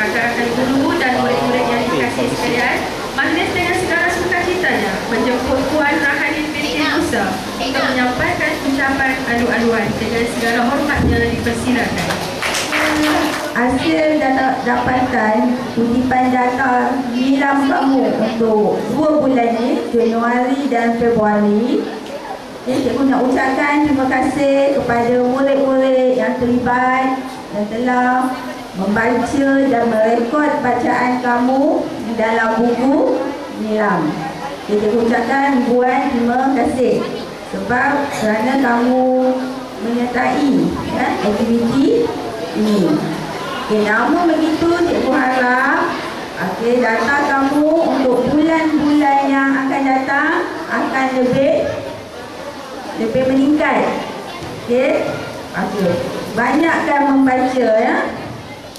rakan-rakan guru dan murid-murid yang dikasih sekalian, majlis dengan segala sukacitanya menjemput Puan Rahani binti Musa untuk menyampaikan ucapan alu-aluan dengan segala hormatnya dipersilakan. Hasil data dapatan kutipan data nilam kamu untuk dua bulan ni, Januari dan Februari. Jadi cikgu nak ucapkan terima kasih kepada murid-murid yang terlibat yang telah membaca dan merekod bacaan kamu di dalam buku nilam. Cikgu ucapkan ribuan terima kasih sebab kerana kamu menyertai ya, aktiviti ini. Okey, namun begitu cikgu harap okey data kamu untuk bulan-bulan yang akan datang akan lebih lebih meningkat. Okey. Okey. Banyakkan membaca ya.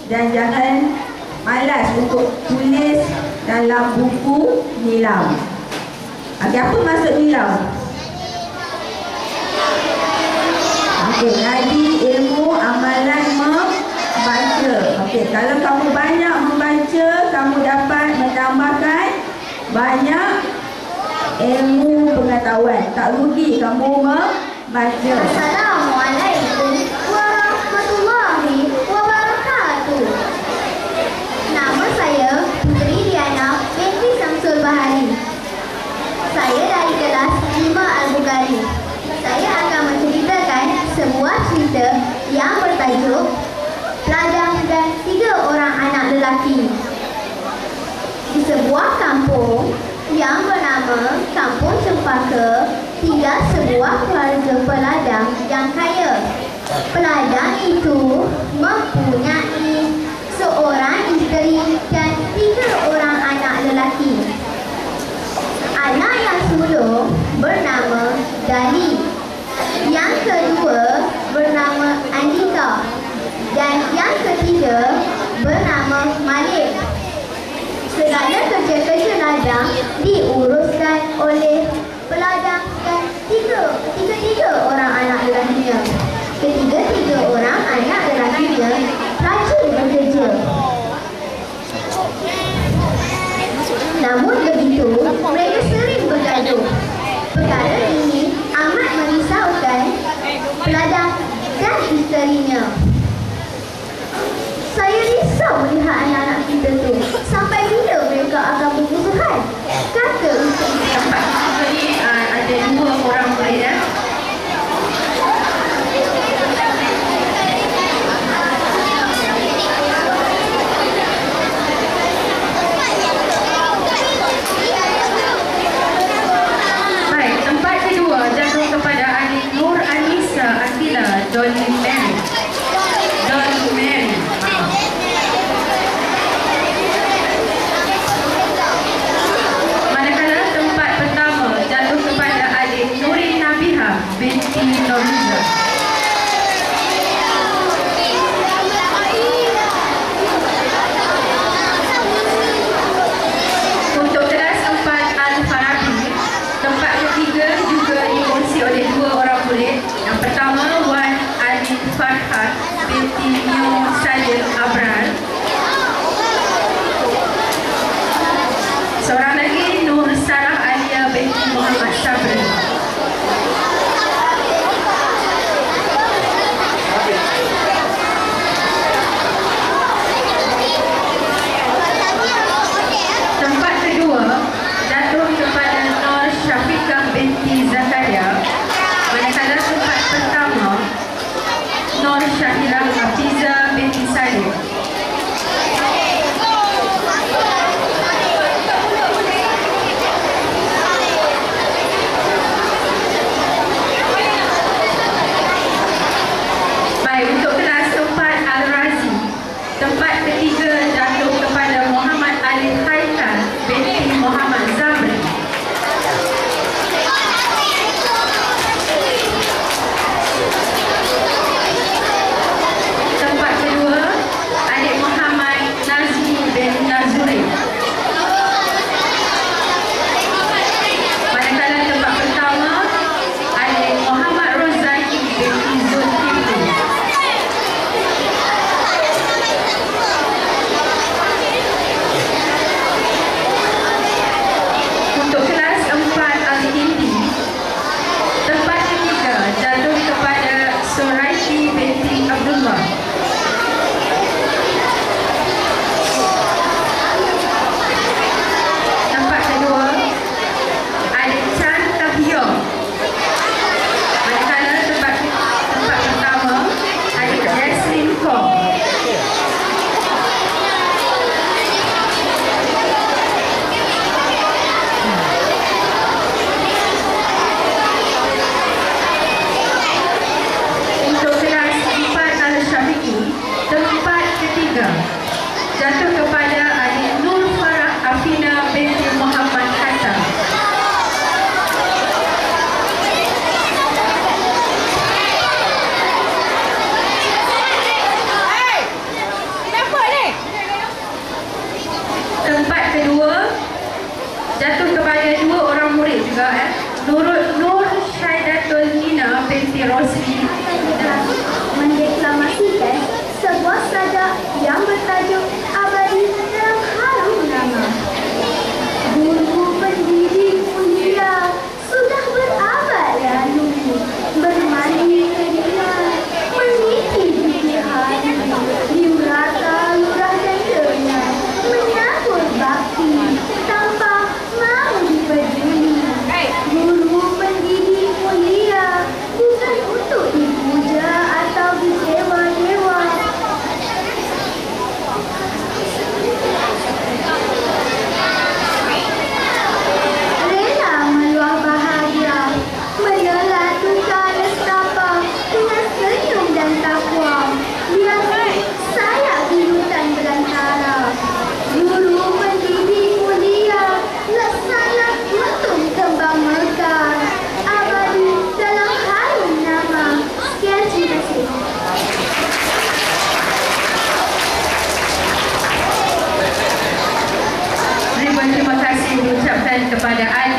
Dan jangan malas untuk tulis dalam buku nilam. Okey, apa maksud nilam? Okey, ngaji ilmu amalan membaca. Okey, kalau kamu banyak membaca, kamu dapat menambahkan banyak ilmu pengetahuan. Tak rugi kamu membaca. Assalamualaikum 5 Al-Bukhari. Saya akan menceritakan sebuah cerita yang bertajuk Peladang dan Tiga Orang Anak Lelaki. Di sebuah kampung yang bernama Kampung Cempaka tinggal sebuah keluarga peladang yang kaya. Peladang itu mempunyai seorang isteri dan tiga orang anak lelaki. Anak yang sulung bernama Dali. Yang kedua bernama Andika. Dan yang ketiga Malik. Segala kerja-kerja ladang diuruskan oleh peladang dan tiga, tiga-tiga orang anak lelakinya. Ketiga-tiga orang anak lelakinya rajin bekerja. Namun begitu, mereka sering bergaduh. Perkara ini amat merisaukan peladang dan isterinya. 我厉害，哎呀呀，谢谢。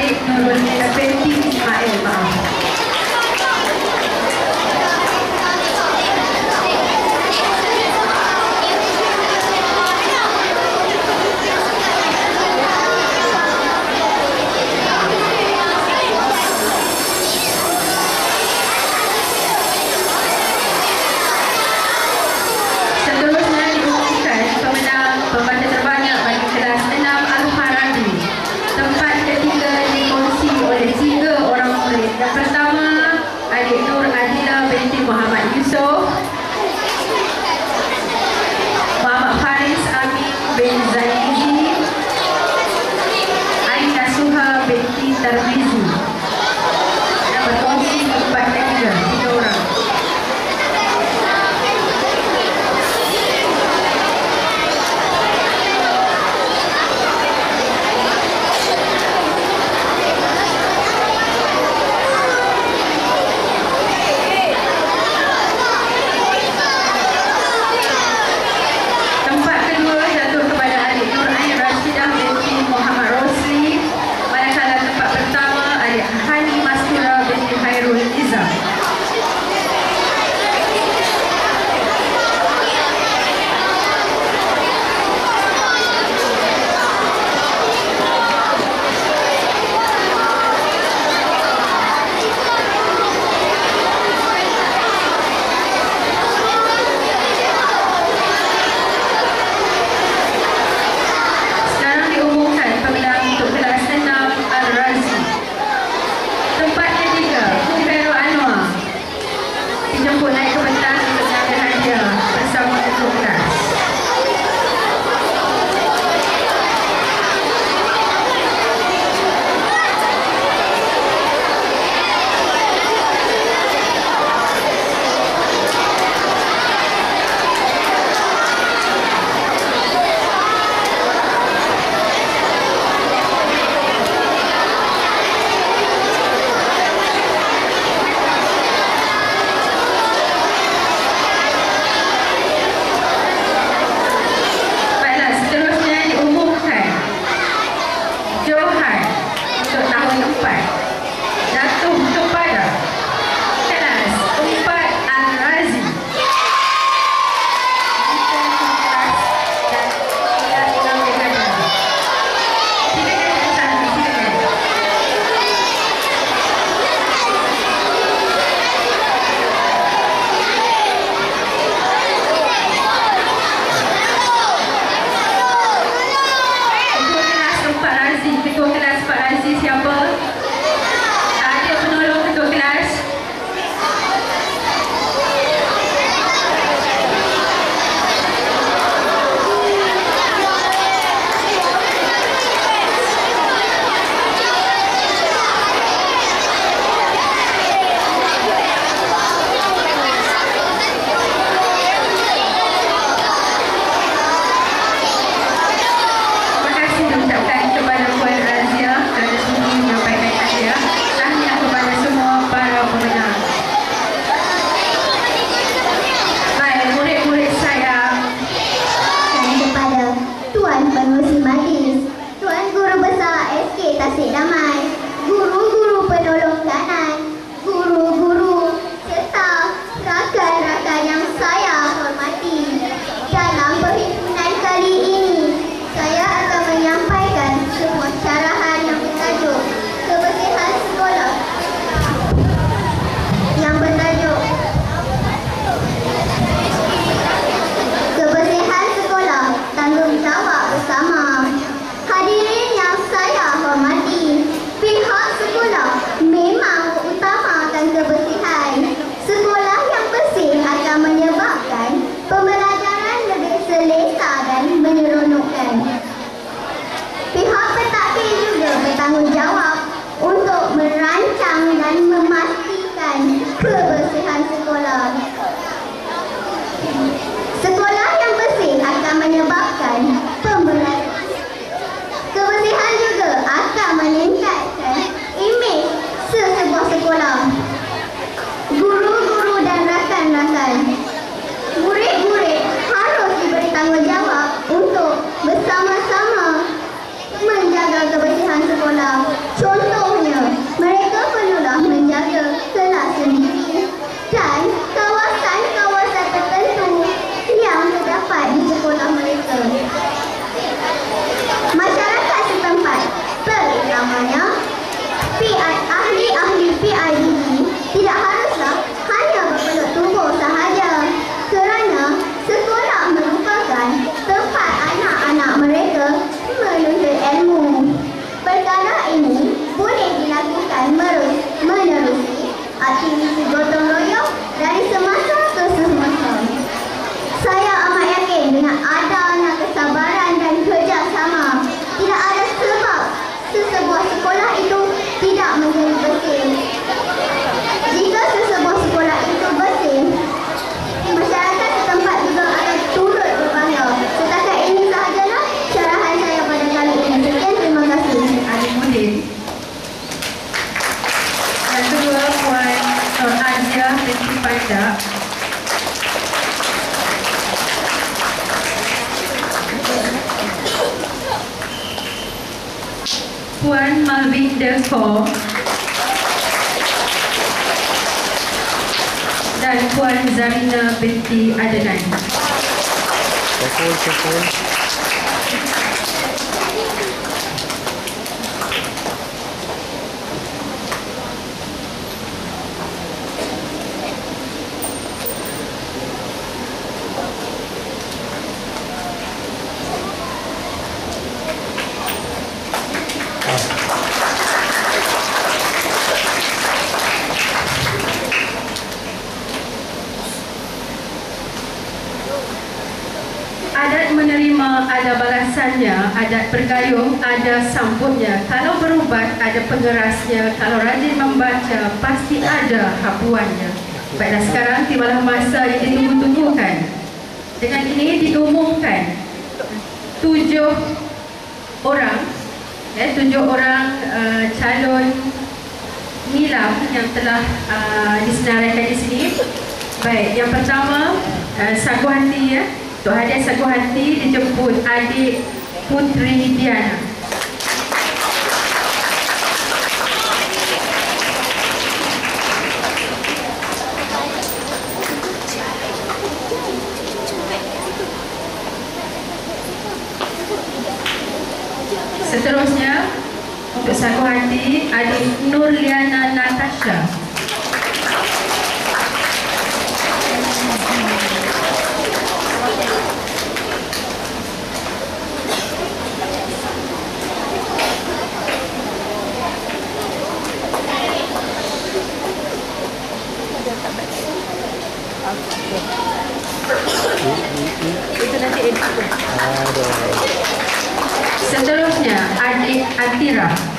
Kepada adik Nurul Canada. Puan Malvin Delfor dan Puan Zarina binti Adenan. Terima kasih. adat menerima ada balasannya, adat bergayung ada sambutnya. Kalau berubat ada pengerasnya, kalau rajin membaca pasti ada hapuannya. Baiklah sekarang timbalah masa yang ditunggu-tunggukan. Dengan ini diumumkan tujuh orang, eh, tujuh orang uh, calon nilam yang telah uh, disenaraikan di sini. Baik, yang pertama uh, sagu hati ya. Eh. Tuhan yang satu hati dijemput adik Putri Diana. Seterusnya, untuk satu hati, adik Nurliana Natasha. Seterusnya, Adik Atira.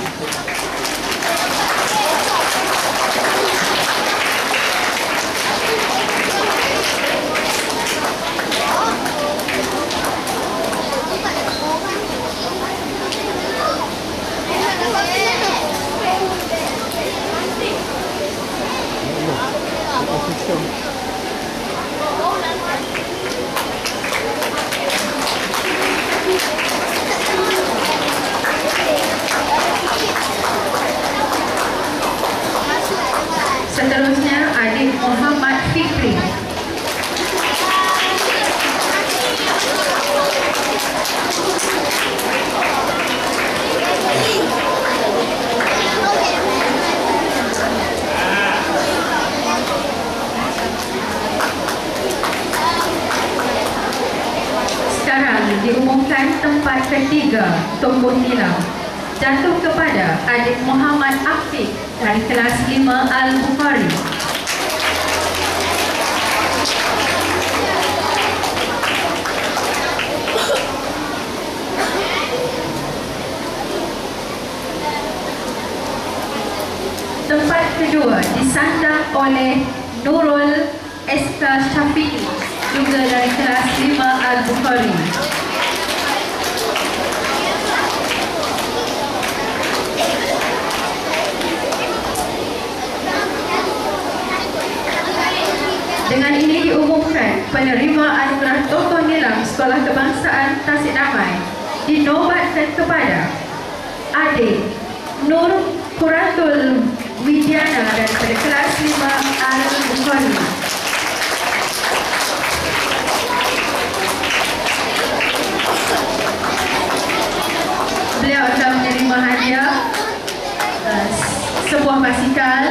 Tempat ketiga tumbuh nilam jatuh kepada adik Muhammad Afiq dari kelas 5 Al-Bukhari. Tempat kedua disandang oleh Nurul Eska Syafiq juga dari kelas 5 Al-Bukhari. Dengan ini diumumkan penerima anugerah tokoh nilam Sekolah Kebangsaan Tasik Damai dinobatkan kepada adik Nur Kuratul Widiana daripada kelas 5 Al-Bukhari. Beliau akan menerima hadiah uh, sebuah basikal